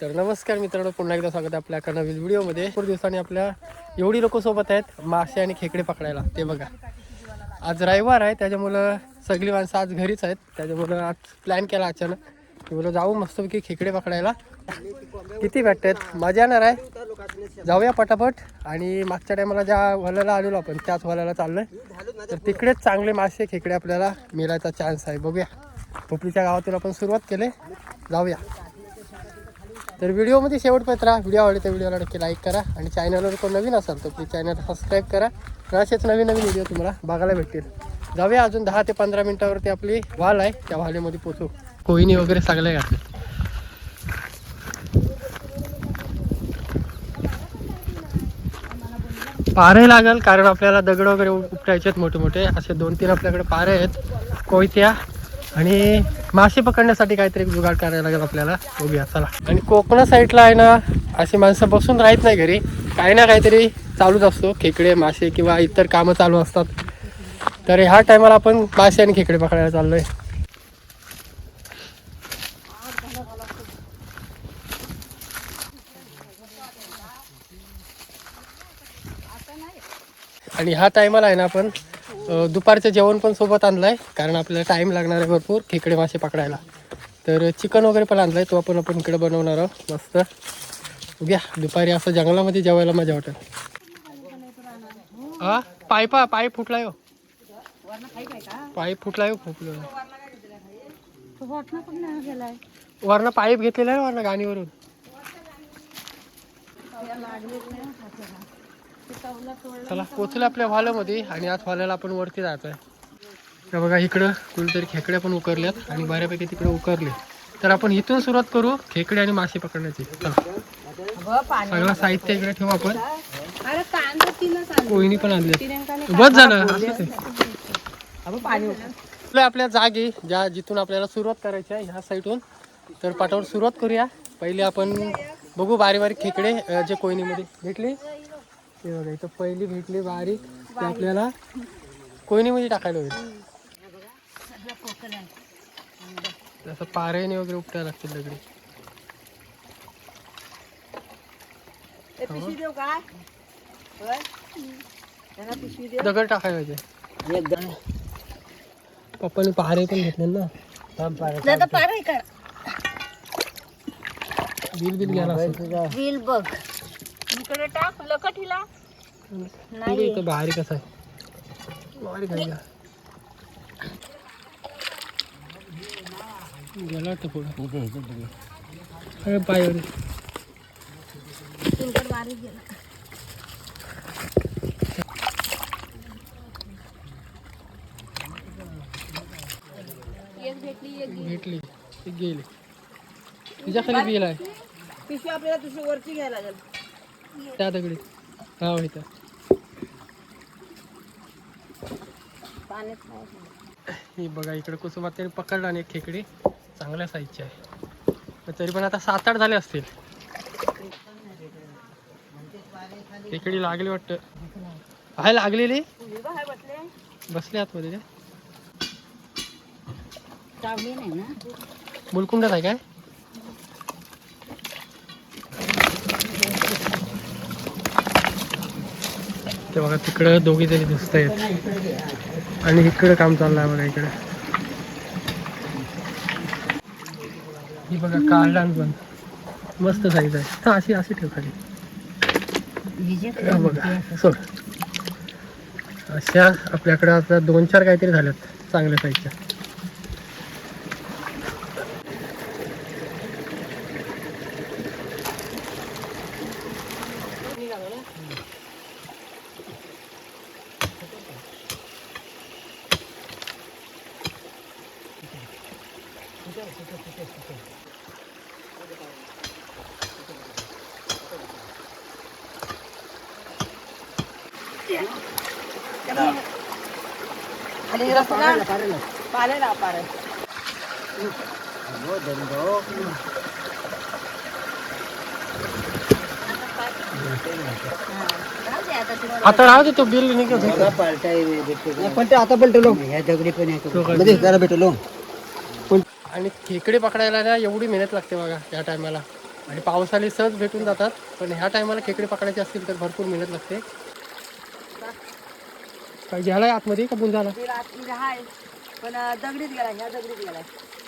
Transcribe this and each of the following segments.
तर नमस्कार मित्रांनो पुन्हा एकदा स्वागत आहे आपल्या एका नवीन व्हिडिओमध्ये. भरपूर दिवसांनी आपल्या एवढी लोक सोबत आहेत मासे आणि खेकडे पकडायला. ते बघा. आज रविवार आहे त्याच्यामुळं सगळी माणसं आज घरीच आहेत. त्याच्यामुळं आज प्लॅन केला अचानक. की मुलं जाऊ मस्तपैकी खेकडे पकडायला. किती भेटतात मजा येणार आहे. जाऊया पटापट. आणि मागच्या टायमाला ज्या वल्याला आलेलो आपण त्याच वल्याला चाललोय. तर तिकडेच चांगले मासे खेकडे आपल्याला मिळायचा चान्स आहे. बघूया. पोपलीच्या गावातून आपण सुरुवात केले. जाऊया. तर व्हिडिओमध्ये शेवटपर्यंत राहा. व्हिडिओ आवडले तर व्हिडिओला नक्की लाईक करा आणि चॅनलवर कोण नवीन असाल तर प्लीज चॅनल सबस्क्राईब करा. तर असेच नवीन नवीन व्हिडिओ तुम्हाला बघायला भेटतील. जाऊया अजून दहा ते पंधरा मिनिटावरती आपली वाल आहे. त्या वालेमध्ये पोचू. कोहिनी वगैरे सगळे घातले. पारे लागल कारण आपल्याला दगड वगैरे उपटायचे आहेत मोठे मोठे. असे दोन तीन आपल्याकडे पारे आहेत. कोयत्या आणि मासे पकडण्यासाठी काहीतरी जुगाड करायला लागेल आपल्याला. बघूया चला. आणि कोकणा साईडला आहे ना अशी माणसं बसून राहत नाही घरी. काही ना काहीतरी चालूच असतो खेकडे मासे किंवा इतर कामं चालू असतात. तर ह्या टायमाला आपण मासे आणि खेकडे पकडायला चाललोय. आणि ह्या टायमाला आहे ना आपण दुपारचं जेवण पण सोबत आणलंय कारण आपल्याला टाइम लागणार आहे भरपूर खेकडे मासे पकडायला. तर चिकन वगैरे पण आणलंय तो आपण आपण इकडे बनवणार आहोत मस्त. घ्या दुपारी असं जंगलामध्ये जेवायला मजा वाटेल. हा पायपा पाय फुटलाय हो. पाय फुटलाय हो फुटलं वरनं पाईप घेतलेला आहे वरनं गाणीवरून. चला पोचलं आपल्या हॉलमध्ये आणि आज हॉलला आपण वरती जायचं आहे बघा इकडं कुठेतरी खेकडे पण उकरल्यात आणि बऱ्यापैकी तिकडे उकरले. तर आपण इथून सुरुवात करू खेकडे आणि मासे पकडण्याची. सगळं साहित्य इकडे ठेवू आपण. कोहिनी पण आणले बस झालं. पाणी आपल्या जागे जागी ज्या जिथून आपल्याला सुरुवात करायची आहे ह्या साईडहून. तर पाठावर सुरुवात करूया. पहिले आपण बघू बारी बारीक खेकडे जे कोयनीमध्ये भेटली. ते बघा इथं पहिली भेटली बारीक. ते आपल्याला कोयनीमध्ये टाकायला होईल. असं पाऱ्याने वगैरे उपटायला लागतील दगडी. दगड टाकायला पाहिजे. पप्पाने पारे पण घेतले ना. बिल बिल घ्यायला बिल बघ. इकडे टाक आहे, इथं बारीक कसं आहे? बारीक आहे का? गेला वाटतं पुढं. अरे पाय गेला. भेटली एक भेटली ती गेली. तिच्या खाली बिल आहे. पिशवी आपल्याला दुसरी वरची घ्यायला लागेल. त्या दगडी हा पाण्यात ही बघा इकडे कुसुमात पकडला आणि एक खेकडी चांगल्या साईजची आहे. तरी पण आता सात आठ झाले असतील. खेकडी लागली वाटतं. आहे लागलेली? बसले बसले आतमध्ये. ते चावली नाही ना? मुलकुंडात आहे काय? ते बघा तिकडं दोघी जणी दिसत आहेत आणि इकडं काम चाललं आहे बघा इकडं. ही बघा कार्डान पण मस्त साईज आहे. हा अशी अशी ठेव खाली. बघा सोड. अशा आपल्याकडे आता दोन चार काहीतरी झाल्यात चांगल्या साईजच्या खाली रसना पाले ना पारे आता राहू दे तो बिल निघत. पण ते आता पलटलो ह्या दगडी पण? मध्ये जरा भेटलो आणि खेकडे पकडायला ना एवढी मेहनत लागते बघा या टायमाला आणि पावसाळी सहज भेटून जातात पण ह्या टायमाला खेकडे पकडायचे असतील तर भरपूर मेहनत लागते काय घ्यायला आतमध्ये का बिल आतमध्ये हाय पण अं, दगडीत गेला ह्या दगडीत गेलाय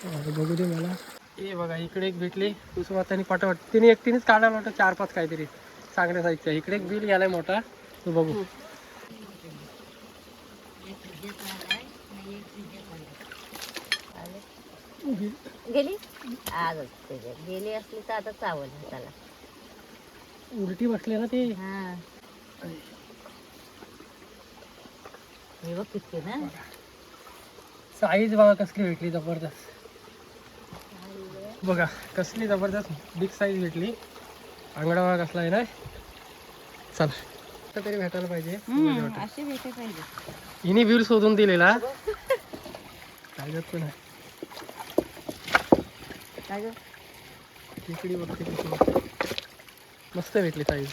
अरे बघू दे मला ए बघा इकडे एक भेटली कुसुमातानी पाठवट तिने एकटीनेच काढायला वाटतं चार पाच काहीतरी चांगल्या साईजच्या इकडे एक बिल गेलाय मोठा तो बघू गेली? त्याच्यात गेली असली तर आता चावल त्याला. उलटी बसले ना ते. हा. हे बघ किती ना. साईज बघा कसली भेटली जबरदस्त. बघा कसली जबरदस्त बिग साईज भेटली. आंगडा बघा कसला आहे ना. चला तरी भेटायला पाहिजे. हिने बिल शोधून दिलेला. काय पण आहे काय गं? खेकडी बघते कशी. मस्त भेटली साईज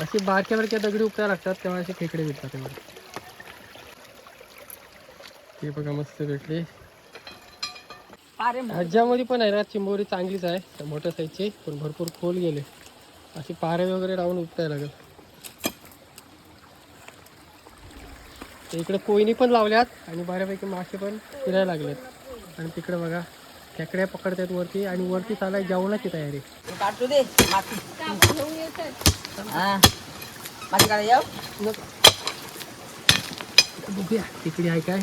अशी बारक्या बारक्या दगडी उपटायला लागतात तेव्हा असे खेकडे भेटतात तेव्हा ते बघा मस्त भेटली. ह्याच्यामध्ये पण आहे ना चिंबोरी चांगलीच आहे त्या मोठ्या साईजची पण भरपूर खोल गेले अशी पारे वगैरे लावून उपटायला लागेल इकडे कोयनी पण लावल्यात आणि बऱ्यापैकी मासे पण फिरायला लागलेत आणि तिकडे बघा खेकड्या पकडतात वरती आणि वरती चालाय जेवणाची तयारी. तू काढतो दे माती. हा. माती काढा याव बघूया तिकडे आहे काय?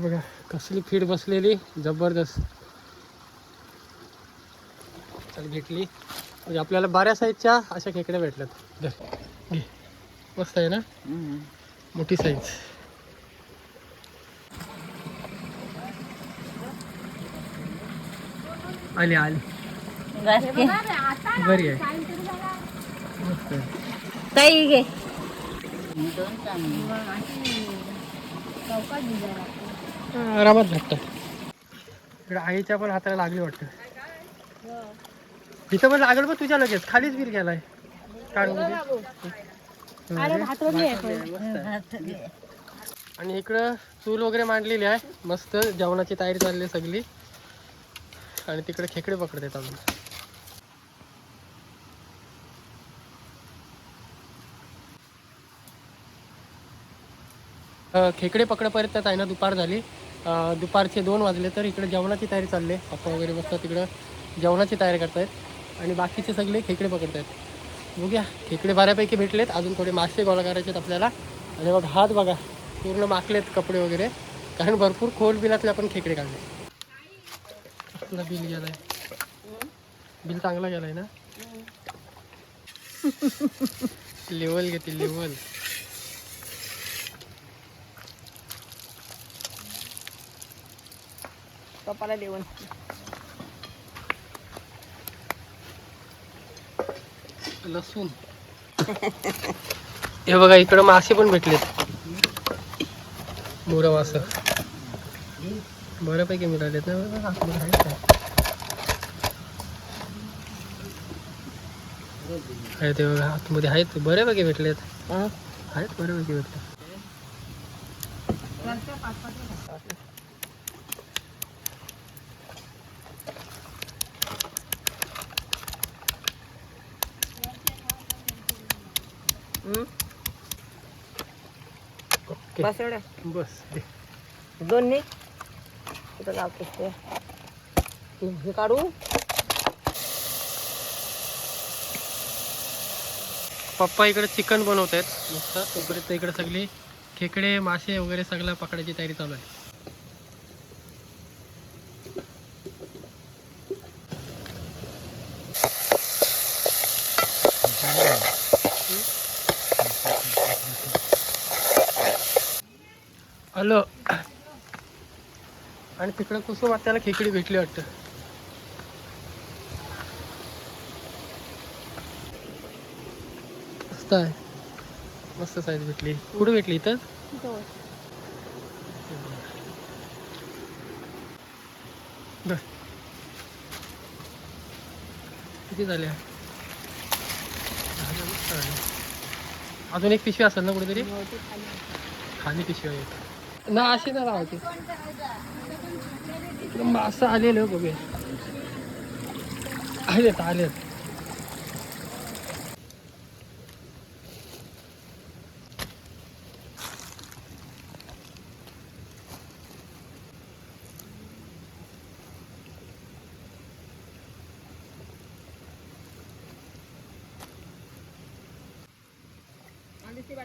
बघा कसली फीड बसलेली जबरदस्त. चल भेटली. म्हणजे आपल्याला बऱ्या साईजच्या अशा खेकड्या भेटल्यात. घे. मस्त आहे ना? मोठी साईज. आली आली. बरी आहे. मस्त आहे. काही घे. हा, आरामात भेटतात. इकडे आईच्या पण हाताला लागली वाटतं. इथं पण लागल बघ तुझ्या लगेच. खालीच बीर गेलाय. आणि इकडं चूल वगैरे मांडलेली आहे. मस्त जेवणाची तयारी चालली आहे सगळी. आणि तिकडे खेकडे पकडतात अजून. अ, खेकडे पकडेपर्यंत आहे ना दुपार झाली. दुपारचे दोन वाजले तर इकडे जेवणाची तयारी चालली आहे. पप्पा वगैरे बसतात तिकडं. जेवणाची तयारी करतायत. आणि बाकीचे सगळे खेकडे पकडतायत बघूया खेकडे बऱ्यापैकी भेटलेत. अजून थोडे मासे गोळा करायचे आहेत आपल्याला. आणि बघ हात बघा पूर्ण माकलेत कपडे वगैरे. कारण भरपूर खोल बिलातले आपण खेकडे काढले. आपला बिल गेलाय. बिल चांगला गेलाय ना? लेवल घेते लेवल. पप्पाला देऊन लसूण. हे बघा इकडं मासे पण भेटलेत. मोरा मास. बऱ्यापैकी मिळालेत ना आहेत ते बघा आतमध्ये आहेत बऱ्यापैकी भेटलेत. हा? आहेत बऱ्यापैकी भेटले बस एवढ्या बस. दे दोन ने तिथं लावतोस ते हे काढू. पप्पा इकडे चिकन बनवत आहेत मस्त. तोपर्यंत इकडे सगळी. खेकडे मासे वगैरे सगळं पकडायची तयारी चालू आहे. हॅलो. आणि तिकडे कुसुम त्याला खेकडी भेटली वाटतं. मस्त आहे. मस्त साईज भेटली. कुठे भेटली इथं? बर. किती झाल्या. अजून एक पिशवी असेल ना कुठेतरी? खाली पिशवी आहे. ना अशी ना लावायची इकडं मासं आलेलं हो बघूया आलेत आलेत.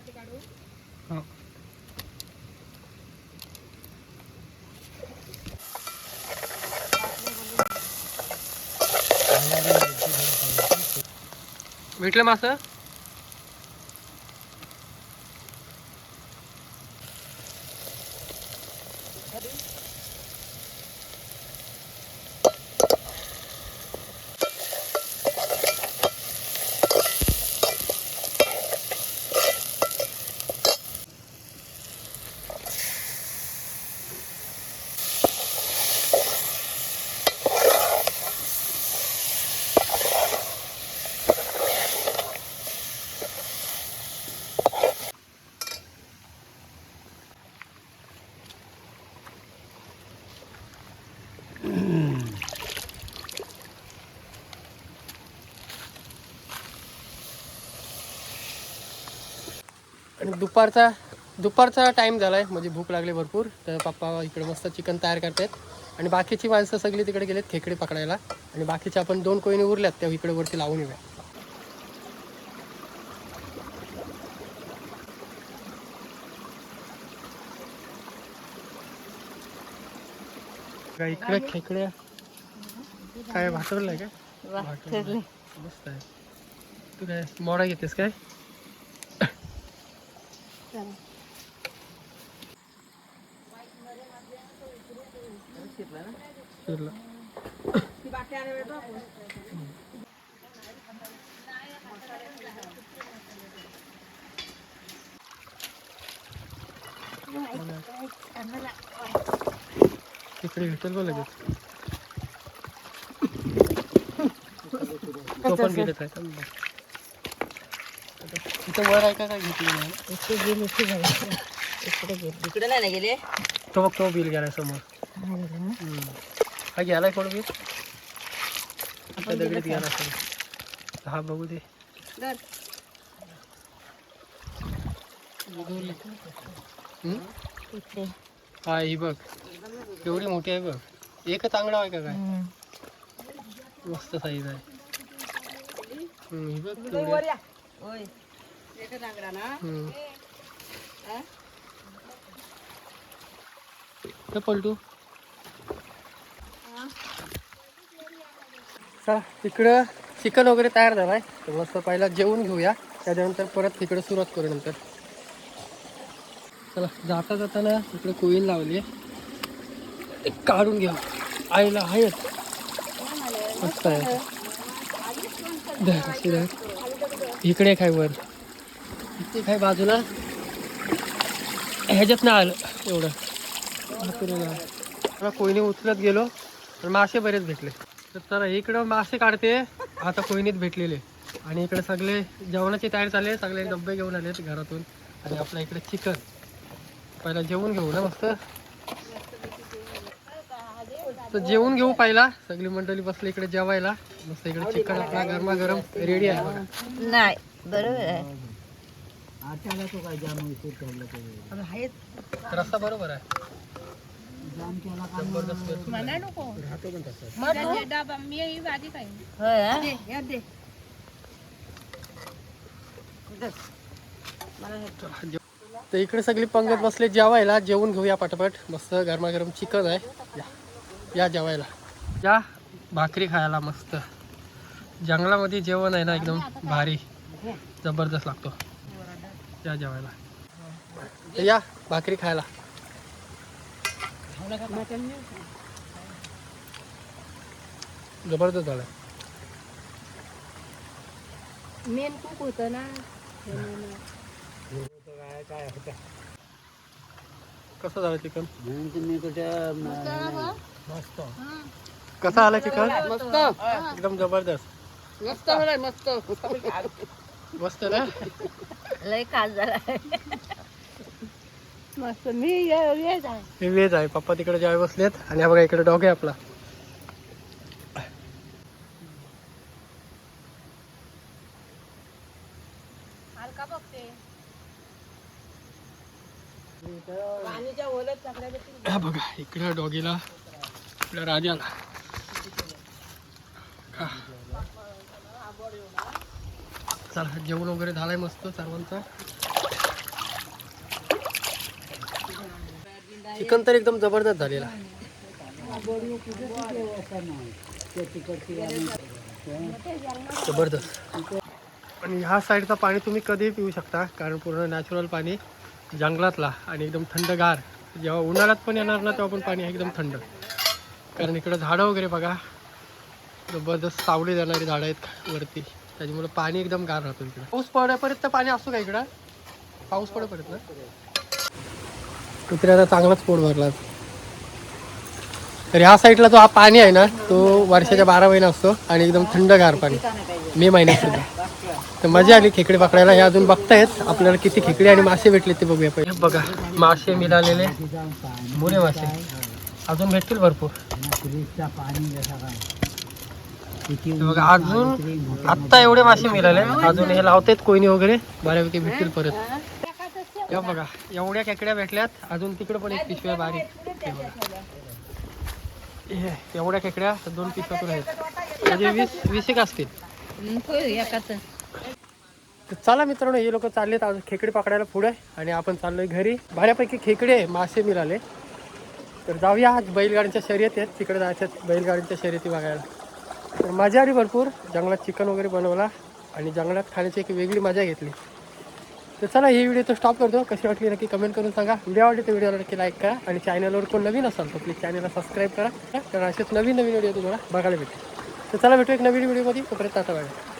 काढू. भेटलं मासं दुपारचा दुपारचा टाइम झालाय म्हणजे भूक लागली भरपूर तर पप्पा इकडे मस्त चिकन तयार करतायत. आणि बाकीची माणसं सगळी तिकडे गेलेत खेकडे पकडायला. आणि बाकीचे आपण दोन कोयने उरल्यात त्या इकडे वरती लावून येऊया. काय इकडे खेकडे? काय भाटवलंय काय मस्त आहे. तू काय मोडा घेतेस काय? शिरला. तिकडे भेटेल बघ लगेच तो पण गेलेत आहे का? इथं वर आहे का काय घेतली नाही इकडे नाही ना गेले तो बघ तो बिल गेलाय समोर. हा गेलाय कोण बिल त्या दगडीत गेला असेल हा बघू दे हम्म? हा ही बघ एवढी मोठी आहे बघ एकच आंगडा आहे का काय मस्त साईज आहे हम्म, ही बघ. होय पलटू. चला तिकडं चिकन वगैरे तयार झालाय तर मस्त पहिला जेवून घेऊया. त्याच्यानंतर परत तिकडे सुरुवात करू नंतर. चला जाता जाताना इकडे कोईन लावली ते काढून घ्या आईला आहेत मस्त आहे. इकडे काय वर. इथे काय बाजूला. ह्याच्यात नाही आलं एवढं. कोयनी उचलत गेलो तर मासे बरेच भेटले. तर चला इकडं मासे काढते. आता कोयनीत भेटलेले. आणि इकडे सगळे जेवणाची तयारी चालली आहे. सगळे डब्बे घेऊन आलेत घरातून. आणि आपल्या इकडे चिकन. पहिला जेवून घेऊ ना मस्त. तर जेवून घेऊ पहिला. सगळी मंडळी बसली इकडे जेवायला. मस्त इकडे चिकन आपला गरमागरम रेडी आहे बघा. नाही बरोबर आहे. आट्याला तो काय जाम उशीर ठेवला तो रस्ता बरोबर आहे. जाम केला का जबरदस्त राहतो पण तसं. होय हा? तर इकडे सगळी पंगत बसले जेवायला. जेवून घेऊया पटापट. मस्त गरमागरम चिकन आहे. या. या जेवायला. या. भाकरी खायला मस्त. जंगलामध्ये जेवण आहे ना एकदम भारी. जबरदस्त लागतो. या जेवायला. या भाकरी खायला. जबरदस्त झालं मेन कुक होतं ना. कसं झालं चिकन मस्त. कसं आलं चिकन मस्त. एकदम जबरदस्त. मस्त झालंय मस्त. मस्त ना? लय काल झाला. मस्त. मी येत आहे हे वेज आहे पप्पा तिकडे जेवाय बसलेत आणि हा बघा इकडे डॉग आहे आपला. हा बघा इकडे डॉगीला आपल्या राजाला. चला जेवण वगैरे झालंय मस्त सर्वांचा. चिकन तर एकदम जबरदस्त झालेला जबरदस्त. आणि ह्या साईडचं पाणी तुम्ही कधीही पिऊ शकता कारण पूर्ण नॅचरल पाणी जंगलातला आणि एकदम थंडगार. जेव्हा उन्हाळ्यात पण येणार ना तेव्हा पण पाणी आहे एकदम थंड. कारण इकडं झाडं वगैरे बघा. जबरदस्त सावली देणारी झाडं आहेत वरती. त्याच्यामुळे पाणी एकदम गार राहतो इकडे. पाऊस पडेपर्यंत पाणी असतो का इकडं? पाऊस पडेपर्यंत ना? कुत्र्याचा चांगलाच पोट भरला. तर ह्या साईडला जो हा पाणी आहे ना तो वर्षाच्या बारा महिना असतो आणि एकदम थंडगार पाणी. मे महिन्यात सुद्धा. तर मजा आली खेकडे पकडायला. हे अजून बघतायत. आपल्याला किती खेकडे आणि मासे भेटले ते बघूया पहिले. बघा मासे मिळालेले. मोरे मासे. अजून भेटतील भरपूर फ्रीजचा पाणी जसा काय किती हे बघा अजून आत्ता एवढे मासे मिळाले. अजून हे लावतायत कोयनी वगैरे. बऱ्यापैकी भेटतील परत. हे बघा एवढ्या खेकड्या भेटल्यात. अजून तिकडे पण एक पिशव्या बारीक. हे एवढ्या खेकड्या दोन पिशव्यातून आहेत. म्हणजे वीस वीस एक असतील. तर चला मित्रांनो हे लोक चाललेत अजून खेकडे पकडायला पुढे. आणि आपण चाललोय घरी. बऱ्यापैकी खेकडे मासे मिळाले. तर जाऊया आज बैलगाडीच्या शर्यत आहेत तिकडे जायच्यात बैलगाडीच्या शर्यती बघायला. तर मजा आली भरपूर जंगलात चिकन वगैरे बनवला आणि जंगलात खाण्याची एक वेगळी मजा घेतली. तर चला ही व्हिडिओ तो स्टॉप करतो. कशी वाटली नक्की कमेंट करून सांगा. व्हिडिओ आवडली तर व्हिडिओला नक्की लाईक करा आणि चॅनलवर कोण नवीन असाल तर प्लीज चॅनलला सबस्क्राईब करा. तर असेच नवीन नवीन व्हिडिओ तुम्हाला बघायला भेटेल तर चला भेटू एक नवीन व्हिडिओमध्ये तोपर्यंत आता वाढेल